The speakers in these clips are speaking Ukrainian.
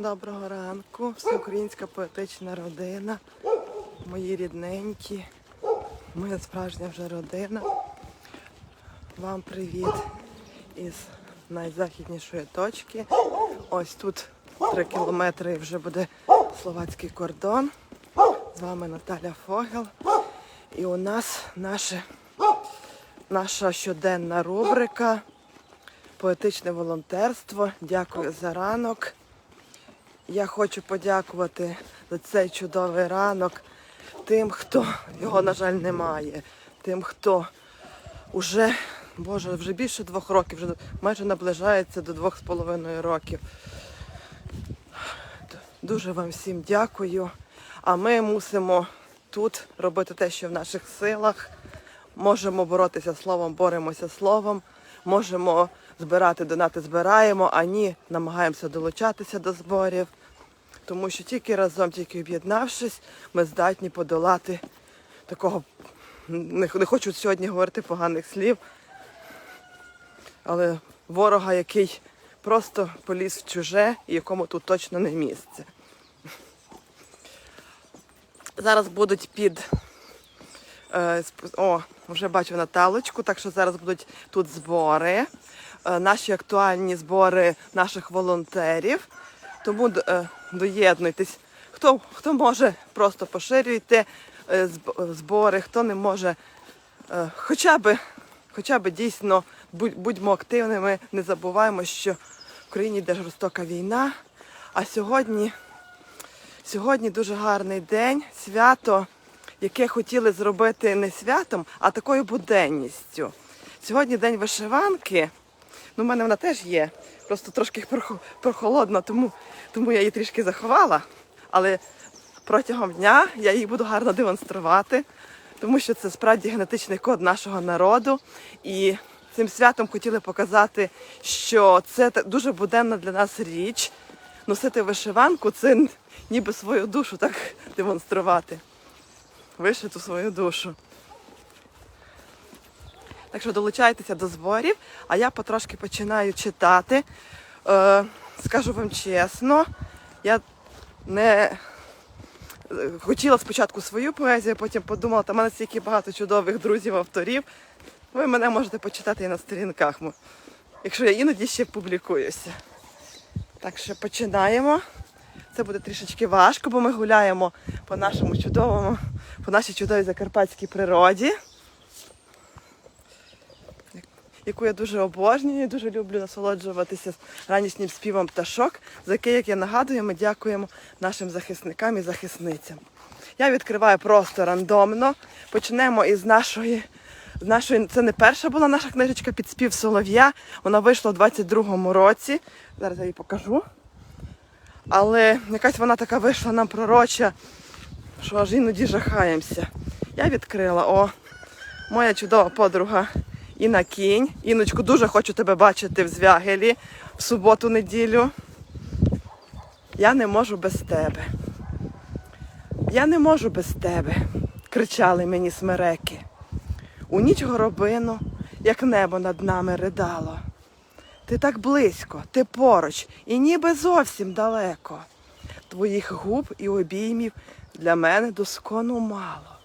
Доброго ранку, всеукраїнська поетична родина, мої рідненькі, моя справжня вже родина. Вам привіт із найзахіднішої точки. Ось тут три кілометри вже буде словацький кордон. З вами Наталя Фогел. І у нас наше, наша щоденна рубрика Поетичне волонтерство. Дякую за ранок. Я хочу подякувати за цей чудовий ранок тим, хто його, на жаль, немає. Тим, хто уже, Боже, вже більше двох років, вже майже наближається до двох з половиною років. Дуже вам всім дякую. А ми мусимо тут робити те, що в наших силах. Можемо боротися словом, боремося словом. Можемо збирати донати, збираємо, а ні, намагаємося долучатися до зборів. Тому що тільки разом, тільки об'єднавшись, ми здатні подолати такого. Не, хочу сьогодні говорити поганих слів, але ворога, який просто поліз в чуже і якому тут точно не місце. Зараз будуть під. е, О, вже бачу Наталочку, так що зараз будуть тут збори, е, наші актуальні збори наших волонтерів. Тому е, доєднуйтесь. Хто, хто може, просто поширюйте е, збори, хто не може, е, хоча б, хоча б дійсно будьмо активними, не забуваємо, що в країні йде жорстока війна. А сьогодні, сьогодні дуже гарний день, свято, яке хотіли зробити не святом, а такою буденністю. Сьогодні день вишиванки. Ну, в мене вона теж є. Просто трошки прохо- прохолодна, тому, тому я її трішки заховала. Але протягом дня я її буду гарно демонструвати, тому що це справді генетичний код нашого народу. І цим святом хотіли показати, що це дуже буденна для нас річ. Носити вишиванку це ніби свою душу так демонструвати. Вишиту свою душу. Так що долучайтеся до зборів, а я потрошки починаю читати. Е, скажу вам чесно, я не е, хотіла спочатку свою поезію, потім подумала, та в мене стільки багато чудових друзів, авторів. Ви мене можете почитати і на сторінках, якщо я іноді ще публікуюся. Так що починаємо. Це буде трішечки важко, бо ми гуляємо по нашому чудовому, по нашій чудовій закарпатській природі яку я дуже обожнюю, дуже люблю насолоджуватися ранішнім співом пташок, за яке, як я нагадую, ми дякуємо нашим захисникам і захисницям. Я відкриваю просто рандомно. Почнемо із нашої. нашої це не перша була наша книжечка під спів Солов'я. Вона вийшла у 22-му році. Зараз я її покажу. Але якась вона така вийшла нам пророча, що аж іноді жахаємося. Я відкрила, о, моя чудова подруга Інна Кінь. Іночку, дуже хочу тебе бачити в Звягелі в суботу-неділю. Я не можу без тебе. Я не можу без тебе, кричали мені смереки. У ніч горобину, як небо над нами ридало. Ти так близько, ти поруч, і ніби зовсім далеко. Твоїх губ і обіймів для мене доскону мало.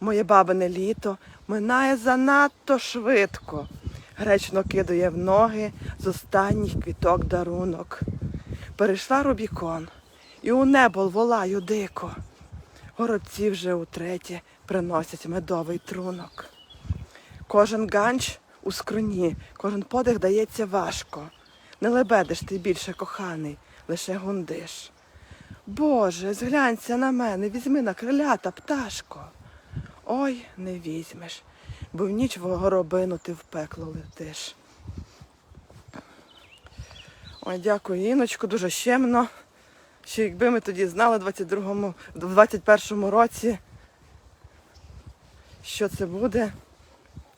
Моє бабине літо минає занадто швидко. Гречно кидає в ноги з останніх квіток дарунок. Перейшла Рубікон, і у небо волаю дико. Горобці вже утретє приносять медовий трунок. Кожен ганч у скроні, кожен подих дається важко. Не лебедиш ти більше коханий, лише гундиш. Боже, зглянься на мене, візьми на крилята, пташко. Ой, не візьмеш, бо в ніч горобину ти в пекло летиш. Ой, дякую, Іночку, дуже щемно. Що якби ми тоді знали в 22-му, в 21-му році, що це буде.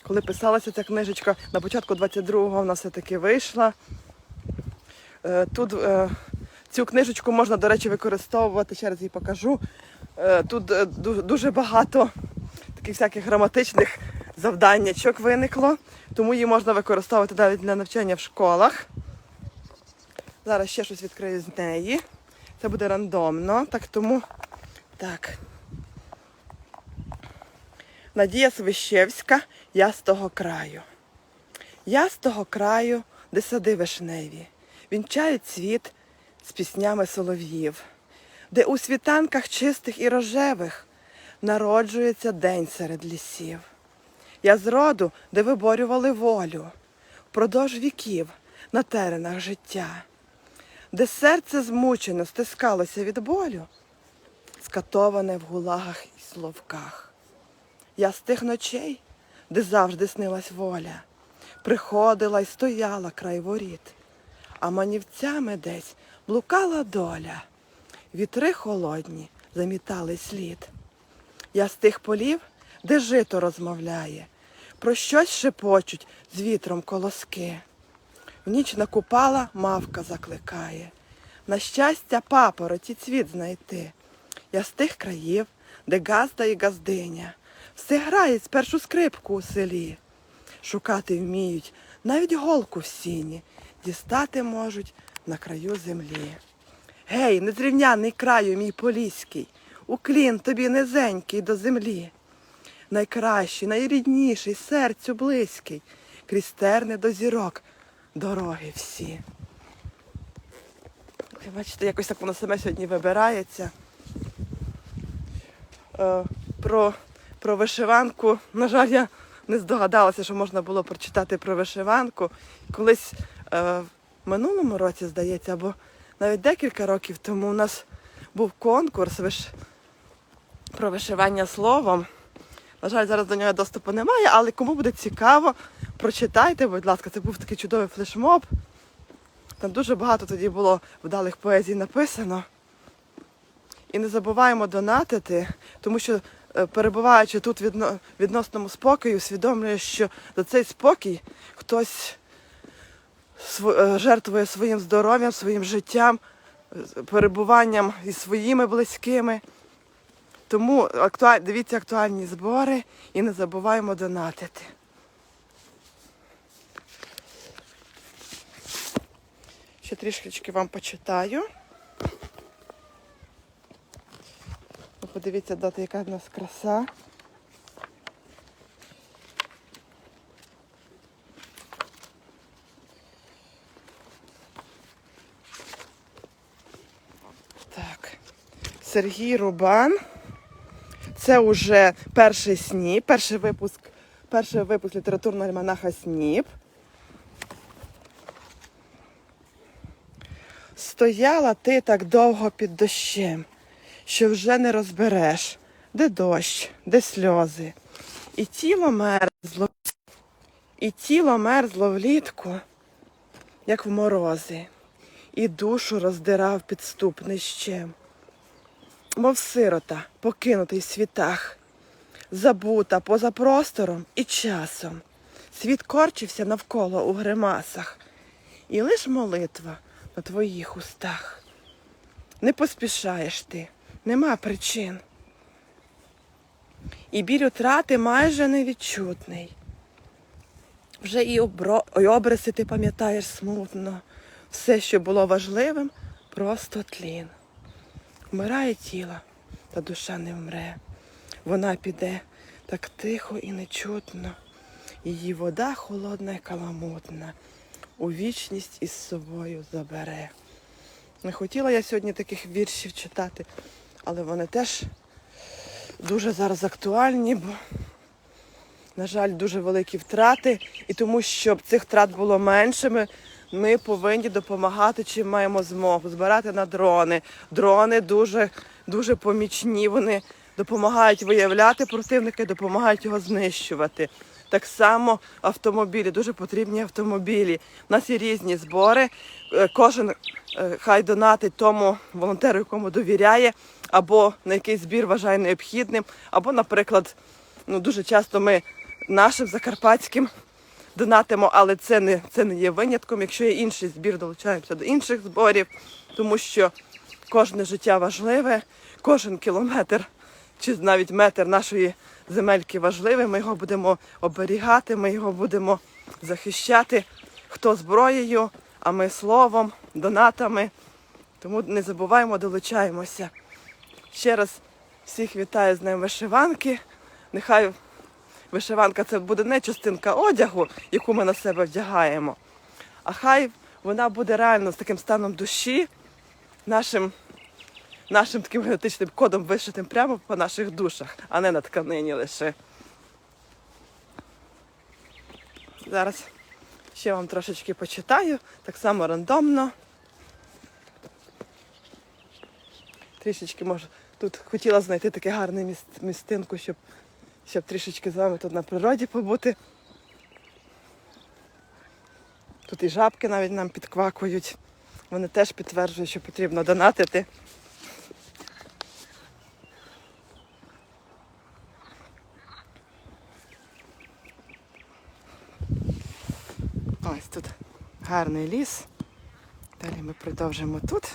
Коли писалася ця книжечка, на початку 22-го вона все-таки вийшла. Е, Тут е, цю книжечку можна, до речі, використовувати, ще раз її покажу. Е, Тут дуже багато таких всяких граматичних завданнячок виникло, тому її можна використовувати навіть для навчання в школах. Зараз ще щось відкрию з неї. Це буде рандомно, так тому так. Надія Свищевська, я з того краю. Я з того краю, де сади вишневі, вінчають світ з піснями солов'їв, де у світанках чистих і рожевих народжується день серед лісів. Я з роду, де виборювали волю, впродовж віків на теренах життя, де серце змучено стискалося від болю, скатоване в гулагах і словках. Я з тих ночей, де завжди снилась воля, приходила й стояла край воріт, а манівцями десь блукала доля, вітри холодні замітали слід. Я з тих полів, де жито розмовляє, про щось шепочуть з вітром колоски. В ніч накупала мавка закликає. На щастя, папороті цвіт знайти. Я з тих країв, де газда і газдиня, все грають спершу скрипку у селі. Шукати вміють навіть голку в сіні, дістати можуть на краю землі. Гей, незрівняний краю мій поліський, уклін тобі низенький до землі. Найкращий, найрідніший, серцю близький, крізь терни до зірок, дороги всі. Ви Бачите, якось так воно саме сьогодні вибирається. Е, про, про вишиванку, на жаль, я не здогадалася, що можна було прочитати про вишиванку. Колись е, в минулому році, здається, або навіть декілька років тому у нас був конкурс виш... про вишивання словом. На жаль, зараз до нього доступу немає, але кому буде цікаво, прочитайте, будь ласка, це був такий чудовий флешмоб. Там дуже багато тоді було вдалих поезій написано. І не забуваємо донатити, тому що е, перебуваючи тут в відно- відносному спокою, усвідомлюєш, що за цей спокій хтось е, жертвує своїм здоров'ям, своїм життям, перебуванням із своїми близькими. Тому актуаль... дивіться актуальні збори і не забуваємо донатити. Ще трішечки вам почитаю. Подивіться, дати, яка в нас краса. Сергій Рубан. Це вже перший сніп, перший випуск, перший випуск літературного альманаха Сніп. Стояла ти так довго під дощем, що вже не розбереш, де дощ, де сльози. І тіло мерзло, і тіло мерзло влітку, як в морози, і душу роздирав підступний щем мов сирота, покинутий в світах, забута поза простором і часом. Світ корчився навколо у гримасах, і лиш молитва на твоїх устах. Не поспішаєш ти, нема причин. І біль утрати майже невідчутний. Вже і, обро... і обриси ти пам'ятаєш смутно. Все, що було важливим, просто тлін. Вмирає тіло, та душа не вмре. Вона піде так тихо і нечутно. Її вода холодна й каламутна, у вічність із собою забере. Не хотіла я сьогодні таких віршів читати, але вони теж дуже зараз актуальні, бо, на жаль, дуже великі втрати. І тому, щоб цих втрат було меншими, ми повинні допомагати, чим маємо змогу, збирати на дрони. Дрони дуже, дуже помічні. Вони допомагають виявляти противника допомагають його знищувати. Так само автомобілі, дуже потрібні автомобілі. У нас є різні збори. Е, Кожен е, хай донатить тому волонтеру, якому довіряє, або на якийсь збір вважає необхідним, або, наприклад, ну дуже часто ми нашим закарпатським донатимо, але це не, це не є винятком. Якщо є інший збір, долучаємося до інших зборів, тому що кожне життя важливе, кожен кілометр чи навіть метр нашої земельки важливий. Ми його будемо оберігати, ми його будемо захищати. Хто зброєю, а ми словом. донатами. Тому не забуваємо, долучаємося. Ще раз всіх вітаю з Днем вишиванки. Нехай вишиванка це буде не частинка одягу, яку ми на себе вдягаємо, а хай вона буде реально з таким станом душі, нашим, нашим таким генетичним кодом вишитим прямо по наших душах, а не на тканині лише. Зараз ще вам трошечки почитаю, так само рандомно. Трішечки може. Тут хотіла знайти таке гарне міст, містинку, щоб, щоб трішечки з вами тут на природі побути. Тут і жабки навіть нам підквакують. Вони теж підтверджують, що потрібно донатити. Ось тут гарний ліс. Далі ми продовжимо тут.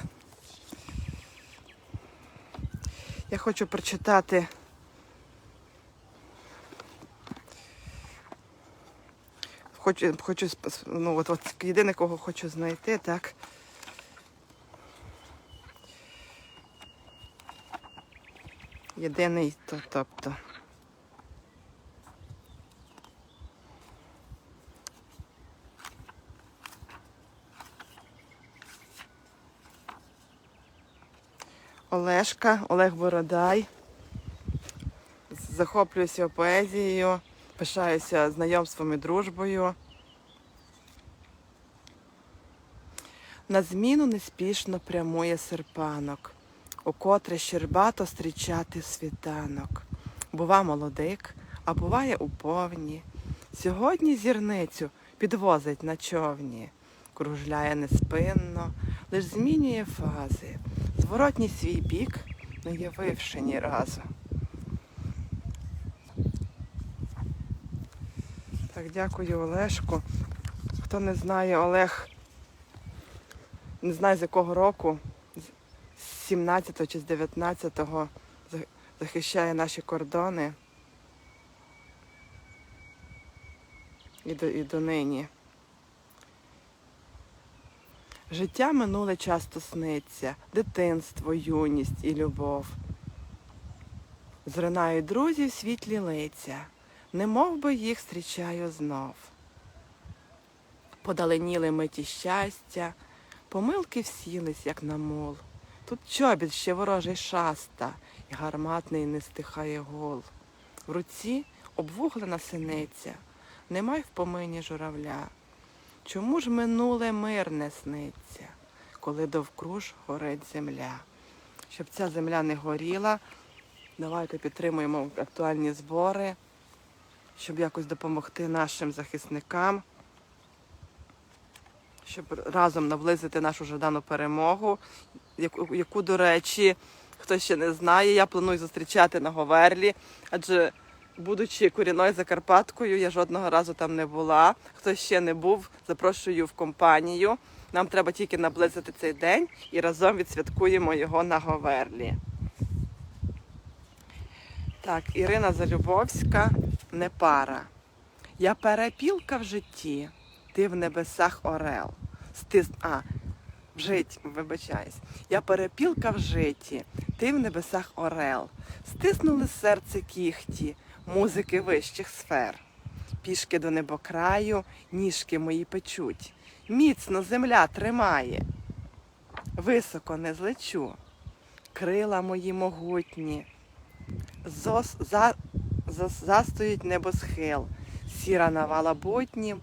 Я хочу прочитати хочу, хочу ну, от, от єдине, кого хочу знайти, так. Єдиний, то, тобто. Олешка, Олег Бородай. Захоплююся поезією, пишаюся знайомством і дружбою. На зміну неспішно прямує серпанок, у котре щербато стрічати світанок. Бува молодик, а буває у повні. Сьогодні зірницю підвозить на човні, кружляє неспинно, лиш змінює фази, зворотній свій бік, не явивши ні разу. Так, дякую Олешку. Хто не знає, Олег не знаю з якого року, з 17-го чи з 19-го захищає наші кордони. І до, і донині. Життя минуле часто сниться, дитинство, юність і любов. Зринають друзів світлі лиця, не мов би їх зустрічаю знов. Подаленіли миті щастя, помилки всілись, як на мол. Тут чобіт ще ворожий шаста, і гарматний не стихає гол. В руці обвуглена синиця, немай в помині журавля. Чому ж минуле мир не сниться, коли довкруж горить земля? Щоб ця земля не горіла, давайте підтримуємо актуальні збори, щоб якось допомогти нашим захисникам, щоб разом наблизити нашу жадану перемогу, яку, яку, до речі, хто ще не знає, я планую зустрічати на Говерлі, адже будучи корінною Закарпаткою, я жодного разу там не була. Хто ще не був, запрошую в компанію. Нам треба тільки наблизити цей день і разом відсвяткуємо його на Говерлі. Так, Ірина Залюбовська не пара. Я перепілка в житті, ти в небесах орел. Стис... А, в житті, вибачаюсь. Я перепілка в житті, ти в небесах орел. Стиснули серце кіхті, музики вищих сфер. Пішки до небокраю, ніжки мої печуть. Міцно земля тримає. Високо не злечу. Крила мої могутні. Зос, за, застоїть небосхил. Сіра навала буднім,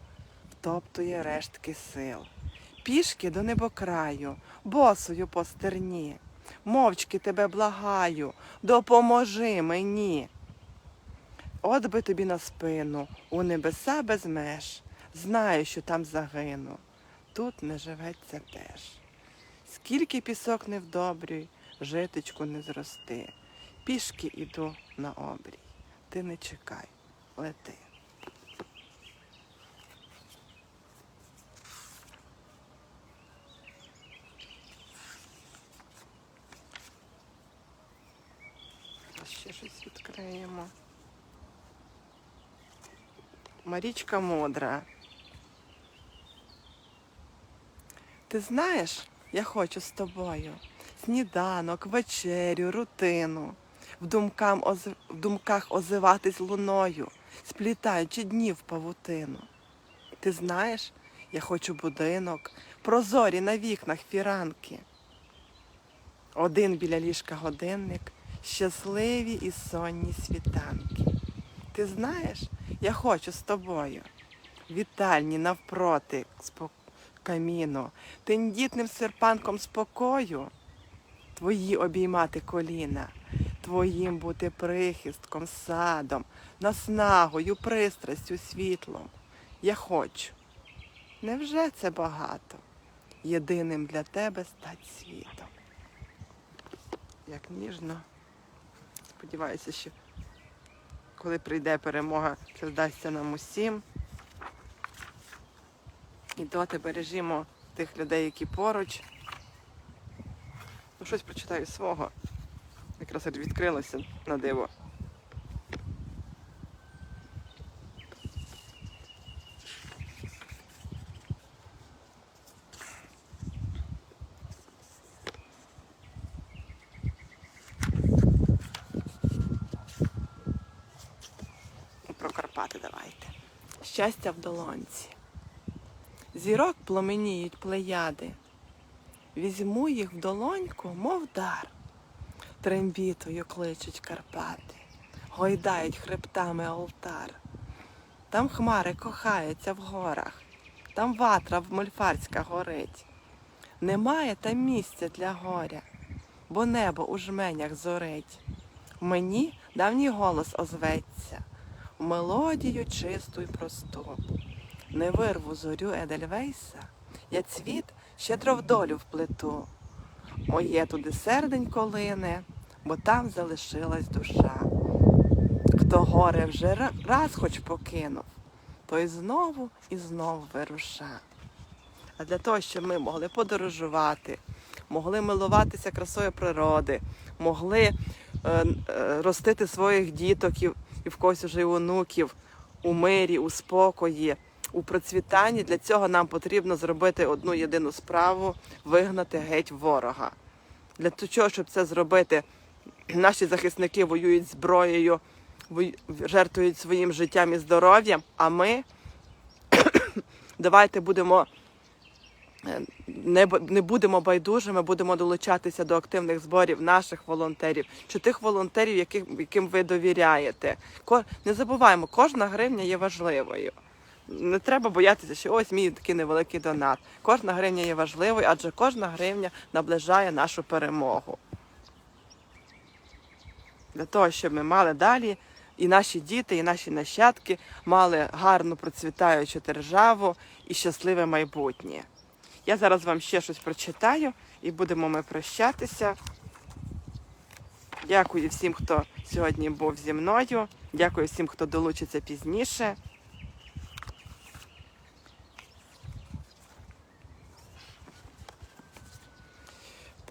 втоптує рештки сил. Пішки до небокраю, босою по стерні. Мовчки тебе благаю, допоможи мені. От би тобі на спину, у небеса без меж. Знаю, що там загину, тут не живеться теж. Скільки пісок не вдобрюй, житочку не зрости. Пішки іду на обрій. Ти не чекай, лети. Ще щось відкриємо. Марічка мудра. Ти знаєш, я хочу з тобою сніданок, вечерю, рутину, в, думкам, в думках озиватись луною, сплітаючи днів павутину. Ти знаєш, я хочу будинок, прозорі на вікнах фіранки. Один біля ліжка годинник, щасливі і сонні світанки. Ти знаєш, я хочу з тобою. Вітальні навпроти спо- каміну, тендітним серпанком спокою, твої обіймати коліна, твоїм бути прихистком, садом, наснагою, пристрастю, світлом. Я хочу. Невже це багато? Єдиним для тебе стать світом. Як ніжно. Сподіваюся, що коли прийде перемога, це вдасться нам усім. І доти бережімо тих людей, які поруч. Ну, щось прочитаю свого. Якраз от відкрилося на диво. Про давайте. Щастя в долонці. Зірок пламеніють плеяди. Візьму їх в долоньку, мов дар. Трембітою кличуть Карпати, гойдають хребтами алтар. Там хмари кохаються в горах, там ватра в мольфарська горить. Немає там місця для горя, бо небо у жменях зорить. Мені давній голос озветься, в мелодію чисту й просту. Не вирву зорю Едельвейса, я цвіт щедро в долю вплету. Моє туди серденько лине, бо там залишилась душа. Хто горе вже раз хоч покинув, той знову і знову вируша. А для того, щоб ми могли подорожувати, могли милуватися красою природи, могли е, е, ростити своїх діток і, і в когось уже й онуків у мирі, у спокої, у процвітанні, для цього нам потрібно зробити одну єдину справу вигнати геть ворога. Для того, щоб це зробити, наші захисники воюють зброєю, жертвують своїм життям і здоров'ям, а ми давайте будемо е, не, не будемо байдужими, будемо долучатися до активних зборів наших волонтерів чи тих волонтерів, яких, яким ви довіряєте. Не забуваємо, кожна гривня є важливою. Не треба боятися, що ось мій такий невеликий донат. Кожна гривня є важливою, адже кожна гривня наближає нашу перемогу. Для того, щоб ми мали далі і наші діти, і наші нащадки мали гарну процвітаючу державу і щасливе майбутнє. Я зараз вам ще щось прочитаю і будемо ми прощатися. Дякую всім, хто сьогодні був зі мною. Дякую всім, хто долучиться пізніше.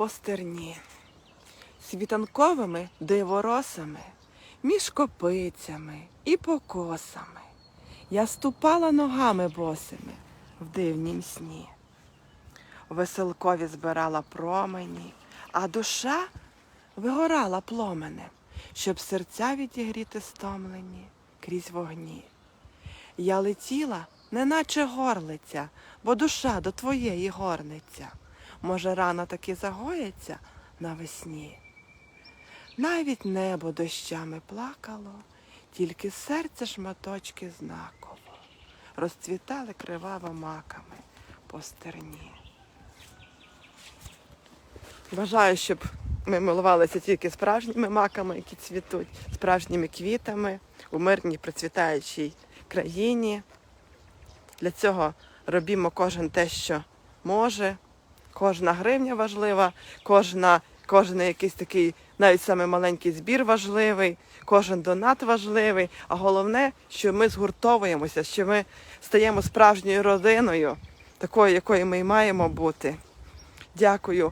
По стерні, світанковими диворосами, між копицями і покосами. Я ступала ногами босими в дивнім сні. Веселкові збирала промені, а душа вигорала пломенем, щоб серця відігріти стомлені крізь вогні. Я летіла, неначе горлиця, бо душа до твоєї горниця. Може, рано таки загоїться навесні. Навіть небо дощами плакало, тільки серце шматочки знаково розцвітали криваво маками по стерні. Бажаю, щоб ми милувалися тільки справжніми маками, які цвітуть, справжніми квітами у мирній процвітаючій країні. Для цього робімо кожен те, що може. Кожна гривня важлива, кожна, кожен якийсь такий, навіть самий маленький збір важливий, кожен донат важливий. А головне, що ми згуртовуємося, що ми стаємо справжньою родиною, такою, якою ми і маємо бути. Дякую,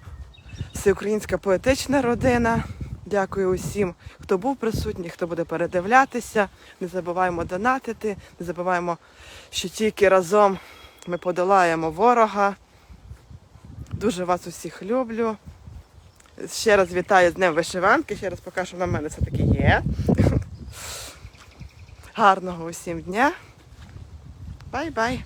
всеукраїнська поетична родина. Дякую усім, хто був присутній, хто буде передивлятися. Не забуваємо донатити, не забуваємо, що тільки разом ми подолаємо ворога. Дуже вас усіх люблю. Ще раз вітаю з Днем вишиванки. Ще раз покажу, на мене все таки є. Гарного усім дня. Бай-бай.